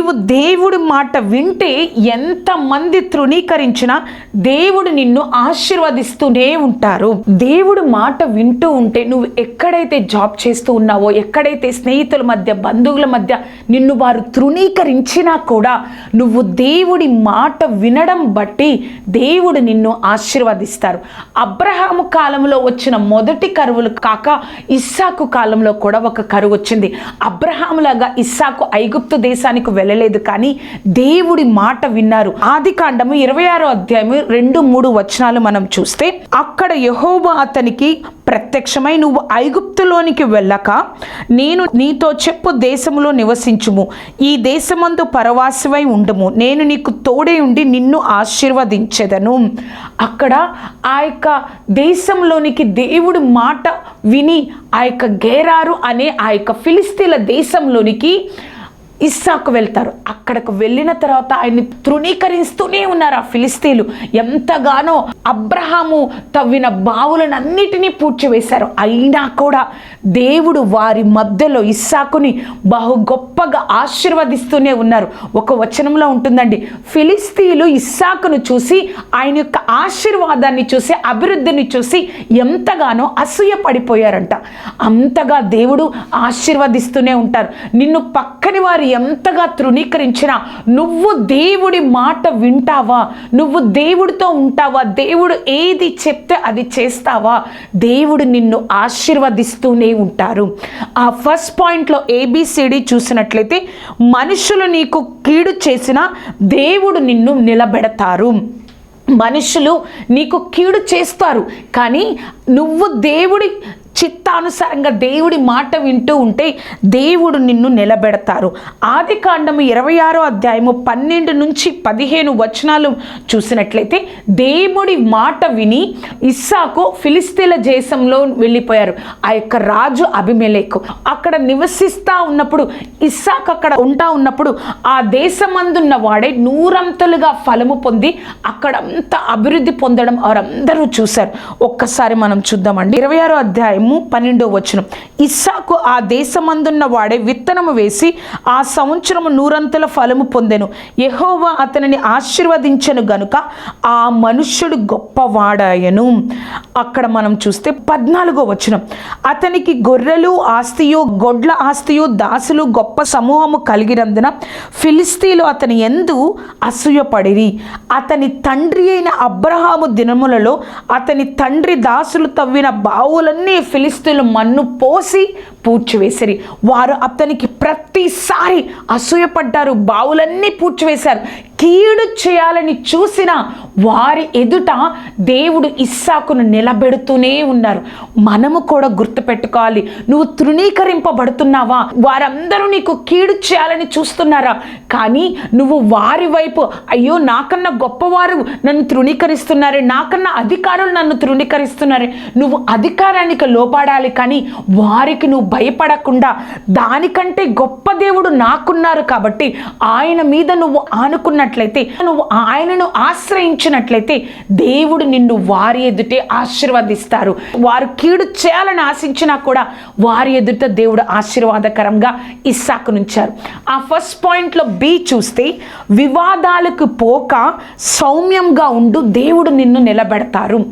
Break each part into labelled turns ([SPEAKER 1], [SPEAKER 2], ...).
[SPEAKER 1] నీవు దేవుడి మాట వింటే ఎంతమంది తృణీకరించినా దేవుడు నిన్ను ఆశీర్వదిస్తూనే ఉంటారు. దేవుడు మాట వింటూ ఉంటే నువ్వు ఎక్కడైతే జాబ్ చేస్తూ ఉన్నావో ఎక్కడైతే స్నేహితుల మధ్య బంధువుల మధ్య నిన్ను వారు తృణీకరించినా కూడా నువ్వు దేవుడి మాట వినడం బట్టి దేవుడు నిన్ను ఆశీర్వదిస్తారు. అబ్రహాము కాలంలో వచ్చిన మొదటి కరువులు కాక ఇస్సాకు కాలంలో కూడా ఒక కరువు వచ్చింది. అబ్రహాములాగా ఇస్సాకు ఐగుప్తు దేశానికి వెళ్ళలేదు. కానీ దేవుడి మాట విన్నారు. ఆది కాండము ఇరవై ఆరో అధ్యాయము రెండు మూడు వచనాలు మనం చూస్తే అక్కడ యహోవా అతనికి ప్రత్యక్షమై నువ్వు ఐగుప్తులోనికి వెళ్ళక నేను నీతో చెప్పు దేశములో నివసించుము. ఈ దేశమందు పరవాసివై ఉండము. నేను నీకు తోడే ఉండి నిన్ను ఆశీర్వదించెదను. అక్కడ ఆ యొక్క దేశంలోనికి దేవుడి మాట విని ఆ యొక్క గేరారు అనే ఆ యొక్క ఫిలిస్తీన్ల దేశంలోనికి ఇస్సాకు వెళ్తారు. అక్కడికి వెళ్ళిన తర్వాత ఆయన్ని తృణీకరిస్తూనే ఉన్నారు ఆ ఫిలిస్తీన్లు. ఎంతగానో అబ్రహాము తవ్విన బావులను అన్నిటినీ పూడ్చివేశారు. అయినా కూడా దేవుడు వారి మధ్యలో ఇస్సాకుని బహు గొప్పగా ఆశీర్వదిస్తూనే ఉన్నారు. ఒక వచనంలో ఉంటుందండి ఫిలిస్తీన్లు ఇస్సాకును చూసి ఆయన యొక్క ఆశీర్వాదాన్ని చూసి అభివృద్ధిని చూసి ఎంతగానో అసూయ పడిపోయారంట. అంతగా దేవుడు ఆశీర్వదిస్తూనే ఉంటారు. నిన్ను పక్కని వారు ఎంతగా తృణీకరించినా నువ్వు దేవుడి మాట వింటావా? నువ్వు దేవుడితో ఉంటావా? దేవుడు ఏది చెప్తే అది చేస్తావా? దేవుడు నిన్ను ఆశీర్వదిస్తూనే ఉంటారు. ఆ ఫస్ట్ పాయింట్లో ఏబిసిడి చూసినట్లయితే మనుషులు నీకు కీడు చేసినా దేవుడు నిన్ను నిలబెడతారు. మనుషులు నీకు కీడు చేస్తారు. కానీ నువ్వు దేవుడి చిత్తానుసారంగా దేవుడి మాట వింటూ ఉంటే దేవుడు నిన్ను నిలబెడతారు. ఆది కాండము ఇరవై ఆరో అధ్యాయము పన్నెండు నుంచి పదిహేను వచనాలు చూసినట్లయితే దేవుడి మాట విని ఇస్సాకు ఫిలిస్తీన్ల దేశంలో వెళ్ళిపోయారు. ఆ యొక్క రాజు అభిమేలేకు అక్కడ నివసిస్తూ ఉన్నప్పుడు ఇస్సాక్ అక్కడ ఉంటా ఉన్నప్పుడు ఆ దేశమందున్న వాడే నూరంతలుగా ఫలము పొంది అక్కడంతా అభివృద్ధి పొందడం వారందరూ చూశారు. ఒక్కసారి మనం చూద్దామండి. ఇరవై ఆరో అధ్యాయము పన్నెండో వచనం. ఇస్సాకు ఆ దేశమందున్న వాడే విత్తనము వేసి ఆ సంవత్సరము నూరంతుల ఫలము పొందెను. యహోవా అతనిని ఆశీర్వదించెను గనుక ఆ మనుష్యుడు గొప్పవాడాయను అక్కడ మనం చూస్తే పద్నాలుగో వచనం. అతనికి గొర్రెలు ఆస్తియు గొడ్ల ఆస్తియు దాసులు గొప్ప సమూహము కలిగినందున ఫిలిస్తీలు అతని ఎందు అసూయపడిరి. అతని తండ్రి అయిన అబ్రహాము దినములలో అతని తండ్రి దాసులు తవ్విన బావులన్నీ ఫిలిస్తీన్లు మన్ను పోసి పూడ్చివేసిరి. వారు అతనికి ప్రతి ప్రతిసారి అసూయపడ్డారు బావులన్నీ పూడ్చివేశారు. కీడు చేయాలని చూసిన వారి ఎదుట దేవుడు ఇస్సాకును నిలబెడుతూనే ఉన్నారు. మనము కూడా గుర్తుపెట్టుకోవాలి. నువ్వు తృణీకరింపబడుతున్నావా? వారందరూ నీకు కీడు చేయాలని చూస్తున్నారా? కానీ నువ్వు వారి వైపు అయ్యో నాకన్నా గొప్పవారు నన్ను తృణీకరిస్తున్నారు నాకన్నా అధికారులు నన్ను తృణీకరిస్తున్నారు. నువ్వు అధికారానికి లోపడాలి కానీ వారికి నువ్వు భయపడకుండా దానికంటే గొప్ప దేవుడు నాకున్నారు కాబట్టి ఆయన మీద నువ్వు ఆనుకున్నట్లయితే నువ్వు ఆయనను ఆశ్రయించినట్లయితే దేవుడు నిన్ను వారి ఎదుటే ఆశీర్వదిస్తారు. వారు కీడు చేయాలని ఆశించినా కూడా వారి ఎదుట దేవుడు ఆశీర్వాదకరంగా ఇస్సాకునుంచారు ఆ ఫస్ట్ పాయింట్లో బి చూస్తే వివాదాలకు పోక సౌమ్యంగా ఉండు దేవుడు నిన్ను నిలబెడతారు.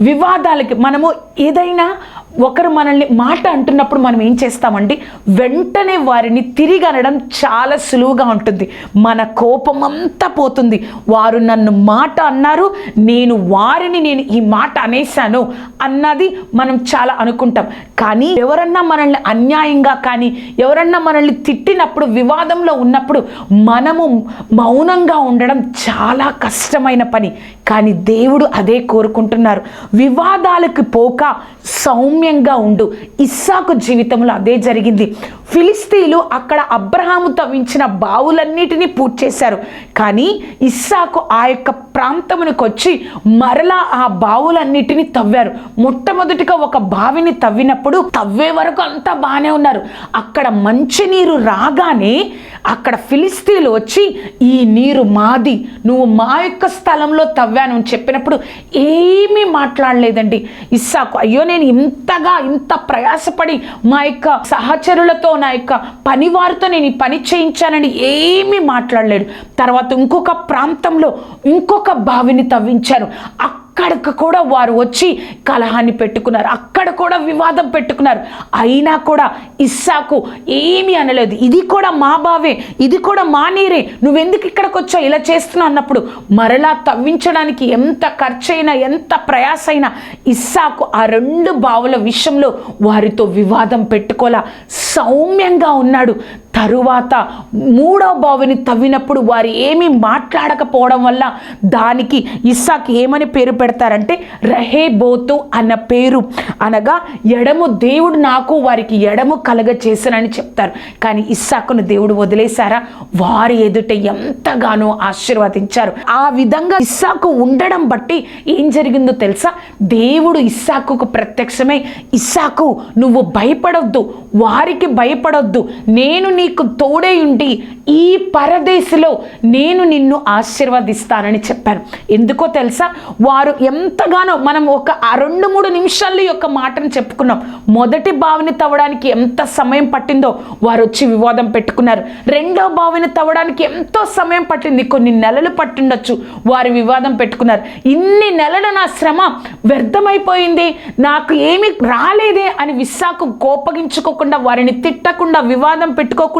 [SPEAKER 1] వివాదాలకి మనము ఏదైనా ఒకరు మనల్ని మాట అంటున్నప్పుడు మనం ఏం చేస్తామండి? వెంటనే వారిని తిరిగి అనడం చాలా సులువుగా ఉంటుంది. మన కోపం అంతా పోతుంది. వారు నన్ను మాట అన్నారు. నేను వారిని నేను ఈ మాట అనేశాను అన్నది మనం చాలా అనుకుంటాం. కానీ ఎవరన్నా మనల్ని అన్యాయంగా కానీ ఎవరన్నా మనల్ని తిట్టినప్పుడు వివాదంలో ఉన్నప్పుడు మనము మౌనంగా ఉండడం చాలా కష్టమైన పని. కానీ దేవుడు అదే కోరుకుంటున్నారు. వివాదాలకు పోక సౌమ్యంగా ఉండు. ఇస్సాకు జీవితంలో అదే జరిగింది. ఫిలిస్తీన్లు అక్కడ అబ్రహాము తవ్వించిన బావులన్నిటినీ పూర్తి చేశారు. కానీ ఇస్సాకు ఆ యొక్క ప్రాంతమునికి వచ్చి మరలా ఆ బావులన్నిటినీ తవ్వారు. మొట్టమొదటిగా ఒక బావిని తవ్వినప్పుడు తవ్వే వరకు అంతా బాగానే ఉన్నారు. అక్కడ మంచినీరు రాగానే అక్కడ ఫిలిస్తీన్లు వచ్చి ఈ నీరు మాది నువ్వు మా యొక్క స్థలంలో తవ్వాను అని చెప్పినప్పుడు ఏమీ మాట్లాడలేదండి. ఇస్సాకు అయ్యో నేను ఇంతగా ఇంత ప్రయాసపడి మా యొక్క సహచరులతో నా నా యొక్క పని వారితో నేను ఈ పని చేయించానని ఏమీ మాట్లాడలేడు. తర్వాత ఇంకొక ప్రాంతంలో ఇంకొక బావిని తవ్వించారు. అక్కడికి కూడా వారు వచ్చి కలహాన్ని పెట్టుకున్నారు. అక్కడ కూడా వివాదం పెట్టుకున్నారు. అయినా కూడా ఇస్సాకు ఏమీ అనలేదు. ఇది కూడా మా బావే ఇది కూడా మా నీరే. నువ్వెందుకు ఇక్కడికి వచ్చావు? ఇలా చేస్తున్నావు అన్నప్పుడు మరలా తవ్వించడానికి ఎంత ఖర్చైనా ఎంత ప్రయాసైనా ఇస్సాకు ఆ రెండు బావుల విషయంలో వారితో వివాదం పెట్టుకోలా సౌమ్యంగా ఉన్నాడు. తరువాత మూడో బావిని తవ్వినప్పుడు వారు ఏమీ మాట్లాడకపోవడం వల్ల దానికి ఇస్సాక్ ఏమని పేరు పెడతారంటే రహేబోతు అన్న పేరు. అనగా ఎడము దేవుడు నాకు వారికి ఎడము కలగ చేశానని చెప్తారు. కానీ ఇస్సాకును దేవుడు వదిలేశారా? వారి ఎదుట ఎంతగానో ఆశీర్వదించారు. ఆ విధంగా ఇస్సాకు ఉండడం బట్టి ఏం జరిగిందో తెలుసా? దేవుడు ఇస్సాకుకు ప్రత్యక్షమై ఇస్సాకు నువ్వు భయపడొద్దు. వారికి భయపడొద్దు. నేను నీ నీకు తోడే ఉండి ఈ పరదేశిలో నేను నిన్ను ఆశీర్వదిస్తానని చెప్పాను ఎందుకో తెలుసా? వారు ఎంతగానో మనం ఒక రెండు మూడు నిమిషాల్లో యొక్క మాటను చెప్పుకున్నాం. మొదటి బావిని తవ్వడానికి ఎంత సమయం పట్టిందో వారు వచ్చి వివాదం పెట్టుకున్నారు. రెండో బావిని తవ్వడానికి ఎంతో సమయం పట్టింది. కొన్ని నెలలు పట్టిండొచ్చు. వారు వివాదం పెట్టుకున్నారు. ఇన్ని నెలలు నా శ్రమ వ్యర్థమైపోయింది. నాకు ఏమి రాలేదే అని విశాఖ కోపగించుకోకుండా వారిని తిట్టకుండా వివాదం పెట్టుకోకుండా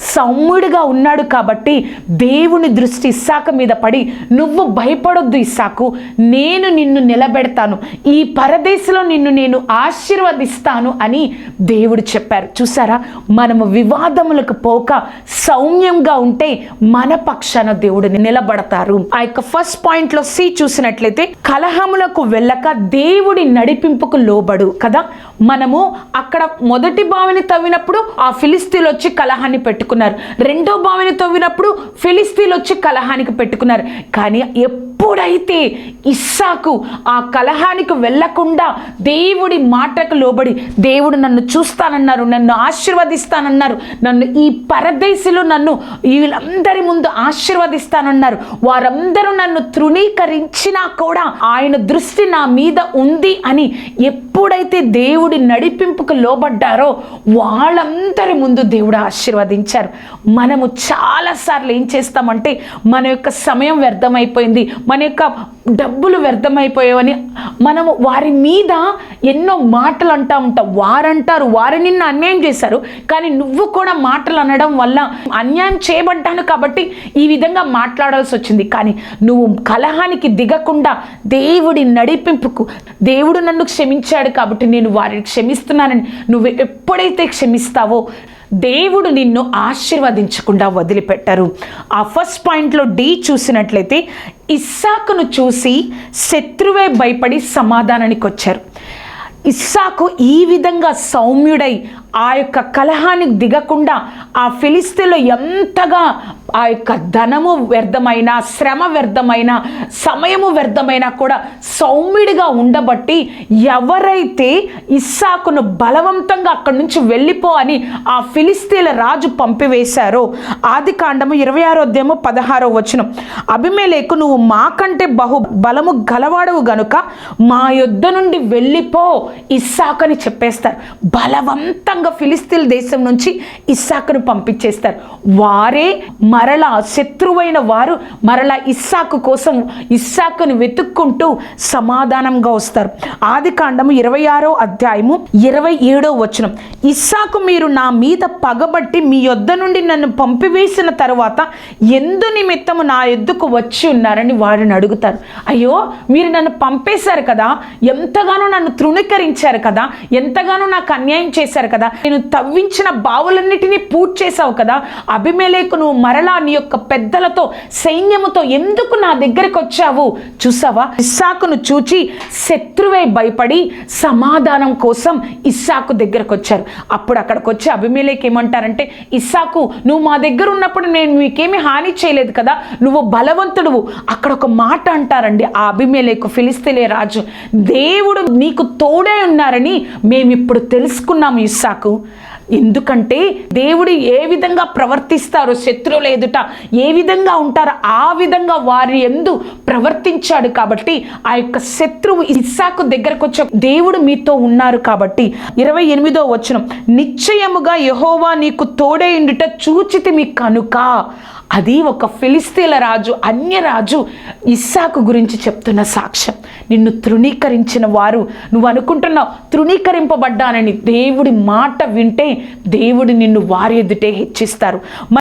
[SPEAKER 1] సౌమ్యుడిగా ఉన్నాడు కాబట్టి దేవుని దృష్టి ఇస్సాకు మీద పడి నువ్వు భయపడొద్దు ఇస్సాకు నేను నిన్ను నిలబెడతాను ఈ పరదేశంలో నిన్ను నేను ఆశీర్వదిస్తాను అని దేవుడు చెప్పారు. చూసారా? మనము వివాదములకు పోక సౌమ్యంగా ఉంటే మన పక్షాన దేవుడు నిలబడతారు. ఆ యొక్క ఫస్ట్ పాయింట్లో సి చూసినట్లయితే కలహములకు వెళ్ళక దేవుడి నడిపింపుకు లోబడు కదా? మనము అక్కడ మొదటి బావిని తవ్వినప్పుడు ఆ ఫిలిస్తీన్లు వచ్చి కలహాన్ని పెట్టుకున్నారు. రెండో బావిని తవ్వినప్పుడు ఫిలిస్తీన్లు వచ్చి కలహానికి పెట్టుకున్నారు. కానీ ఎప్పుడైతే ఇస్సాకు ఆ కలహానికి వెళ్ళకుండా దేవుడి మాటకు లోబడి దేవుడు నన్ను చూస్తానన్నారు నన్ను ఆశీర్వదిస్తానన్నారు నన్ను ఈ పరదేశిలో నన్ను వీళ్ళందరి ముందు ఆశీర్వదిస్తానన్నారు వారందరూ నన్ను తృణీకరించినా కూడా ఆయన దృష్టి నా మీద ఉంది అని ఎప్పుడైతే దేవుడు దేవుడి నడిపింపుకు లోబడ్డారో వాళ్ళందరి ముందు దేవుడు ఆశీర్వదించారు. మనము చాలాసార్లు ఏం చేస్తామంటే మన యొక్క సమయం వ్యర్థమైపోయింది మన యొక్క డబ్బులు వ్యర్థమైపోయావని మనము వారి మీద ఎన్నో మాటలు అంటా ఉంటాం. వారంటారు వారు నిన్న అన్యాయం చేశారు కానీ నువ్వు కూడా మాటలు అనడం వల్ల అన్యాయం చేయబడ్డాను కాబట్టి ఈ విధంగా మాట్లాడాల్సి వచ్చింది. కానీ నువ్వు కలహానికి దిగకుండా దేవుడి నడిపింపుకు దేవుడు నన్ను క్షమించాడు కాబట్టి నేను వారిని క్షమిస్తున్నానని నువ్వు ఎప్పుడైతే క్షమిస్తావో దేవుడు నిన్ను ఆశీర్వదించకుండా వదిలిపెట్టరు. ఆ ఫస్ట్ పాయింట్లో డి చూసినట్లయితే ఇస్సాకును చూసి శత్రువే భయపడి సమాధానానికి వచ్చారు ఇస్సాకు ఈ విధంగా సౌమ్యుడై ఆ యొక్క కలహానికి దిగకుండా ఆ ఫిలిస్తీన్లో ఎంతగా ఆ యొక్క ధనము వ్యర్థమైన శ్రమ వ్యర్థమైన సమయము వ్యర్థమైనా కూడా సౌమ్యుడిగా ఉండబట్టి ఎవరైతే ఇస్సాకును బలవంతంగా అక్కడి నుంచి వెళ్ళిపో అని ఆ ఫిలిస్తీన్ల రాజు పంపివేశారో ఆది కాండము ఇరవై ఆరో అధ్యాయము పదహారో వచనం. అభిమేలేకు నువ్వు మాకంటే బహు బలము గలవాడవు గనుక మా యొద్ద నుండి వెళ్ళిపో ఇస్సాకని చెప్పేస్తారు. బలవంతంగా ఫిలిస్తీన్ దేశం నుంచి ఇస్సాకును పంపించేస్తారు. వారే మరలా శత్రువైన వారు మరలా ఇస్సాకు కోసం ఇస్సాకును వెతుక్కుంటూ సమాధానంగా వస్తారు. ఆది కాండము ఇరవై ఆరో అధ్యాయము ఇరవై ఏడో వచనం. ఇస్సాకు మీరు నా మీద పగబట్టి మీ యొద్ద నుండి నన్ను పంపివేసిన తర్వాత ఎందు నిమిత్తము నా ఎద్దుకు వచ్చి ఉన్నారని వారిని అడుగుతారు. అయ్యో మీరు నన్ను పంపేశారు కదా ఎంతగానో నన్ను తృణీకరించారు కదా ఎంతగానో నాకు అన్యాయం చేశారు కదా నేను తవ్వించిన బావులన్నిటినీ పూర్తి చేశావు కదా అభిమేలేకు నువ్వు మరలా నీ యొక్క పెద్దలతో సైన్యముతో ఎందుకు నా దగ్గరికి వచ్చావు? చూసావా? ఇస్సాకును చూచి శత్రువే భయపడి సమాధానం కోసం ఇస్సాకు దగ్గరకు వచ్చారు. అప్పుడు అక్కడికి వచ్చి అభిమేలేకి ఏమంటారంటే ఇస్సాకు నువ్వు మా దగ్గర ఉన్నప్పుడు నేను మీకేమీ హాని చేయలేదు కదా నువ్వు బలవంతుడువు. అక్కడ ఒక మాట అంటారండి ఆ అభిమేలేకు ఫిలిస్తీలే రాజు. దేవుడు నీకు తోడే ఉన్నారని మేము ఇప్పుడు తెలుసుకున్నాము ఇస్సాకు. ఎందుకంటే దేవుడు ఏ విధంగా ప్రవర్తిస్తారో శత్రువుల ఎదుట ఏ విధంగా ఉంటారో ఆ విధంగా వారి ఎందు ప్రవర్తించాడు కాబట్టి ఆ యొక్క శత్రువు ఇస్సాకు దగ్గరకు వచ్చే దేవుడు మీతో ఉన్నారు కాబట్టి ఇరవై ఎనిమిదో వచనం నిశ్చయముగా యహోవా నీకు తోడేయుండుట చూచితి మీ కనుక. అది ఒక ఫిలిస్తీన్ల రాజు అన్య రాజు ఇస్సాకు గురించి చెప్తున్న సాక్ష్యం. నిన్ను తృణీకరించిన వారు నువ్వు అనుకుంటున్నావు తృణీకరింపబడ్డానని దేవుడి మాట వింటే దేవుడు నిన్ను వారి ఎదుటే హెచ్చిస్తారు.